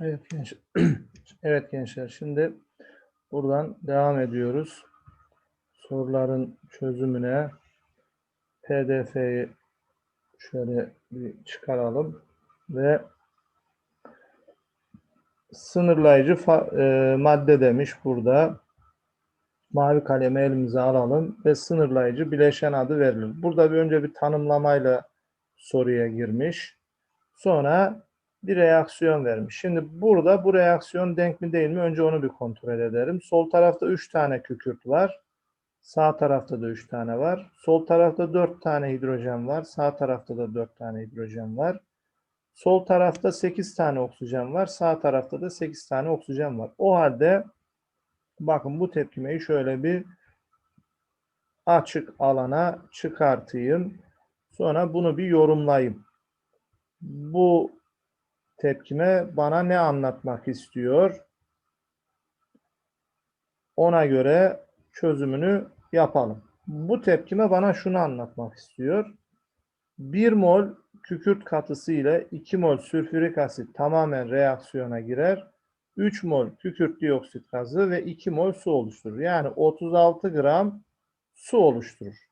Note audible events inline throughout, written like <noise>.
Evet gençler. <clears throat> Evet gençler. Şimdi buradan devam ediyoruz. Soruların çözümüne PDF'yi şöyle bir çıkaralım ve sınırlayıcı e, madde demiş burada. Mavi kalemi elimize alalım ve sınırlayıcı bileşen adı verilir. Burada bir önce bir tanımlamayla soruya girmiş. Sonra bir reaksiyon vermiş. Şimdi burada bu reaksiyon denk mi değil mi? Önce onu bir kontrol edelim. Sol tarafta 3 tane kükürt var. Sağ tarafta da 3 tane var. Sol tarafta 4 tane hidrojen var. Sağ tarafta da 4 tane hidrojen var. Sol tarafta 8 tane oksijen var. Sağ tarafta da 8 tane oksijen var. O halde bakın bu tepkimeyi şöyle bir açık alana çıkartayım. Sonra bunu bir yorumlayayım. Bu tepkime bana ne anlatmak istiyor? Ona göre çözümünü yapalım. Bu tepkime bana şunu anlatmak istiyor. 1 mol kükürt katısı ile 2 mol sülfürik asit tamamen reaksiyona girer. 3 mol kükürt dioksit gazı ve 2 mol su oluşturur. Yani 36 gram su oluşturur.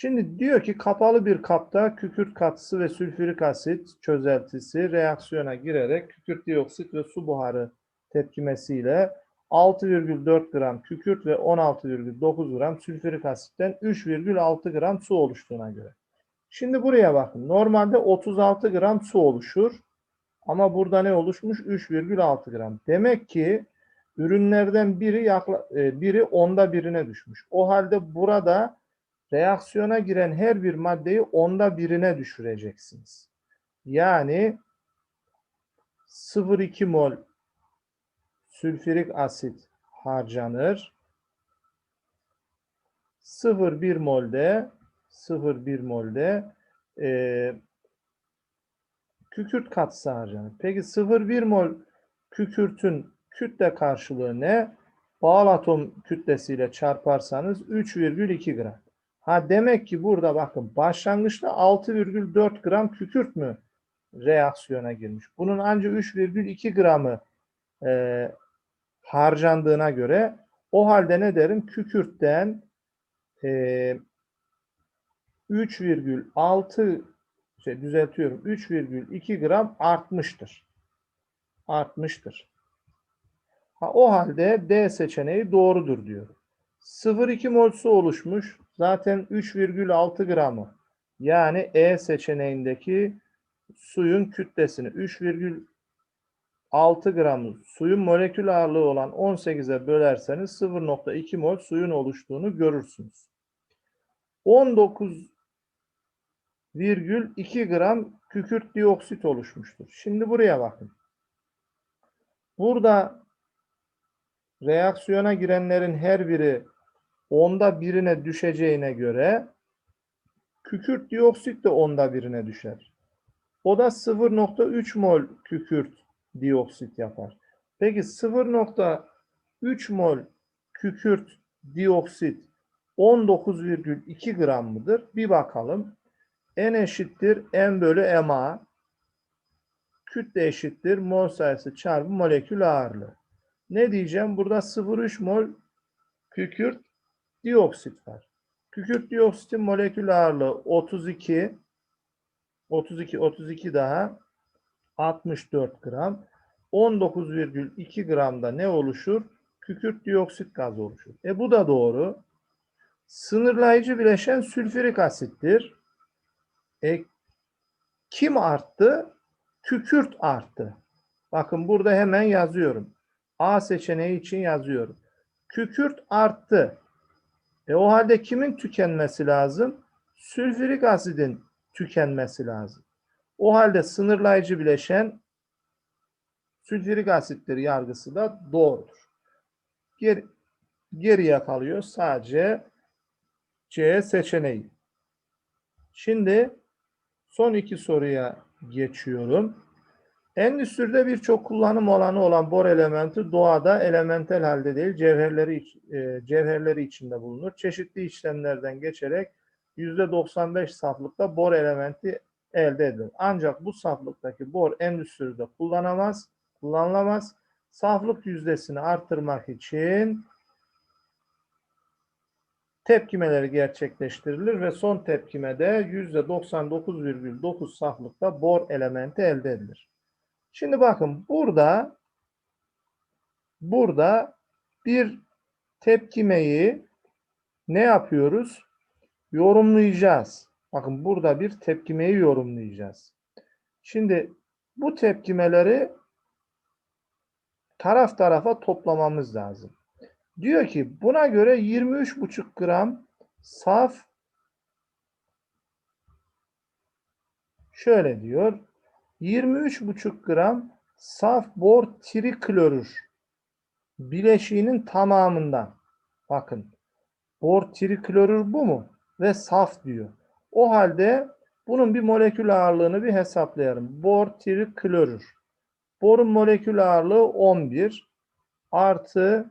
Şimdi diyor ki kapalı bir kapta kükürt katısı ve sülfürik asit çözeltisi reaksiyona girerek kükürt dioksit ve su buharı tepkimesiyle 6,4 gram kükürt ve 16,9 gram sülfürik asitten 3,6 gram su oluştuğuna göre. Şimdi buraya bakın. Normalde 36 gram su oluşur. Ama burada ne oluşmuş? 3,6 gram. Demek ki ürünlerden biri e, biri onda birine düşmüş. O halde burada reaksiyona giren her bir maddeyi onda birine düşüreceksiniz. Yani 0,2 mol sülfürik asit harcanır. 0,1 molde 0,1 molde e, kükürt katısı harcanır. Peki 0,1 mol kükürtün kütle karşılığı ne? Bağıl atom kütlesiyle çarparsanız 3,2 gram. Ha demek ki burada bakın başlangıçta 6,4 gram kükürt mü reaksiyona girmiş. Bunun ancak 3,2 gramı e, harcandığına göre o halde ne derim? Kükürtten e, 3,6 şey düzeltiyorum 3,2 gram artmıştır. Artmıştır. Ha, o halde D seçeneği doğrudur diyor. 0,2 mol su oluşmuş. Zaten 3,6 gramı. Yani E seçeneğindeki suyun kütlesini 3,6 gramı suyun molekül ağırlığı olan 18'e bölerseniz 0,2 mol suyun oluştuğunu görürsünüz. 19,2 gram kükürt dioksit oluşmuştur. Şimdi buraya bakın. Burada reaksiyona girenlerin her biri onda birine düşeceğine göre kükürt dioksit de onda birine düşer. O da 0.3 mol kükürt dioksit yapar. Peki 0.3 mol kükürt dioksit 19,2 gram mıdır? Bir bakalım. N eşittir M bölü MA. Kütle eşittir mol sayısı çarpı molekül ağırlığı. Ne diyeceğim? Burada 0,3 mol kükürt dioksit var. Kükürt dioksitin molekül ağırlığı 32 32 32 daha 64 gram. 19,2 gramda ne oluşur? Kükürt dioksit gazı oluşur. E bu da doğru. Sınırlayıcı bileşen sülfürik asittir. E, kim arttı? Kükürt arttı. Bakın burada hemen yazıyorum. A seçeneği için yazıyorum. Kükürt arttı. E o halde kimin tükenmesi lazım? Sülfürik asidin tükenmesi lazım. O halde sınırlayıcı bileşen sülfürik asittir yargısı da doğrudur. Geri, geriye kalıyor sadece C seçeneği. Şimdi son iki soruya geçiyorum. Endüstride birçok kullanım alanı olan bor elementi doğada elementel halde değil cevherleri e, cevherleri içinde bulunur. Çeşitli işlemlerden geçerek %95 saflıkta bor elementi elde edilir. Ancak bu saflıktaki bor endüstride kullanamaz, kullanılamaz. Saflık yüzdesini arttırmak için tepkimeleri gerçekleştirilir ve son tepkimede %99,9 saflıkta bor elementi elde edilir. Şimdi bakın burada burada bir tepkimeyi ne yapıyoruz? Yorumlayacağız. Bakın burada bir tepkimeyi yorumlayacağız. Şimdi bu tepkimeleri taraf tarafa toplamamız lazım. Diyor ki buna göre 23,5 gram saf şöyle diyor. 23,5 gram saf bor triklorür bileşiğinin tamamından. Bakın bor triklorür bu mu? Ve saf diyor. O halde bunun bir molekül ağırlığını bir hesaplayalım. Bor triklorür. Borun molekül ağırlığı 11 artı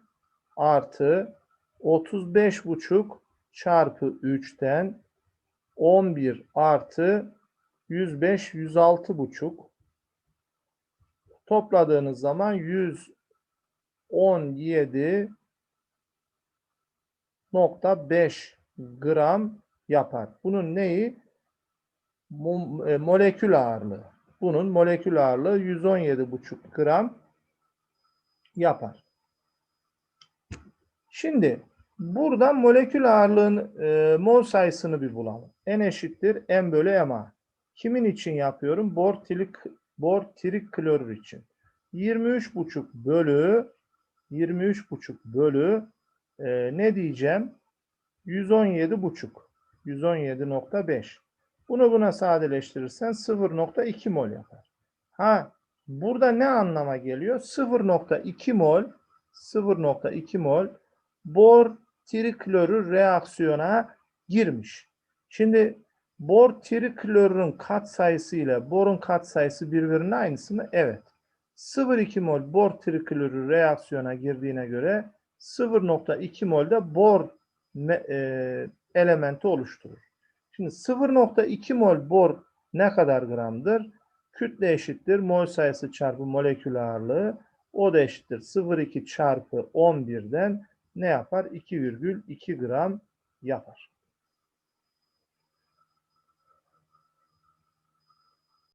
artı 35,5 çarpı 3'ten 11 artı 105 106,5 topladığınız zaman 117.5 gram yapar. Bunun neyi? Mo- e, molekül ağırlığı. Bunun molekül ağırlığı 117,5 gram yapar. Şimdi buradan molekül ağırlığın e, mol sayısını bir bulalım. N eşittir M bölü MA. Kimin için yapıyorum? Bor, tilik, bor triklorür için. 23,5 bölü 23,5 bölü e, ne diyeceğim? 117,5. 117.5. Bunu buna sadeleştirirsen 0.2 mol yapar. Ha burada ne anlama geliyor? 0.2 mol 0.2 mol bor triklorür reaksiyona girmiş. Şimdi bor triklorürün katsayısı ile borun katsayısı birbirine aynısı mı? Evet. 0.2 mol bor triklorür reaksiyona girdiğine göre 0.2 mol de bor e, elementi oluşturur. Şimdi 0.2 mol bor ne kadar gramdır? Kütle eşittir mol sayısı çarpı molekül ağırlığı. O da eşittir 0.2 çarpı 11'den ne yapar? 2,2 gram yapar.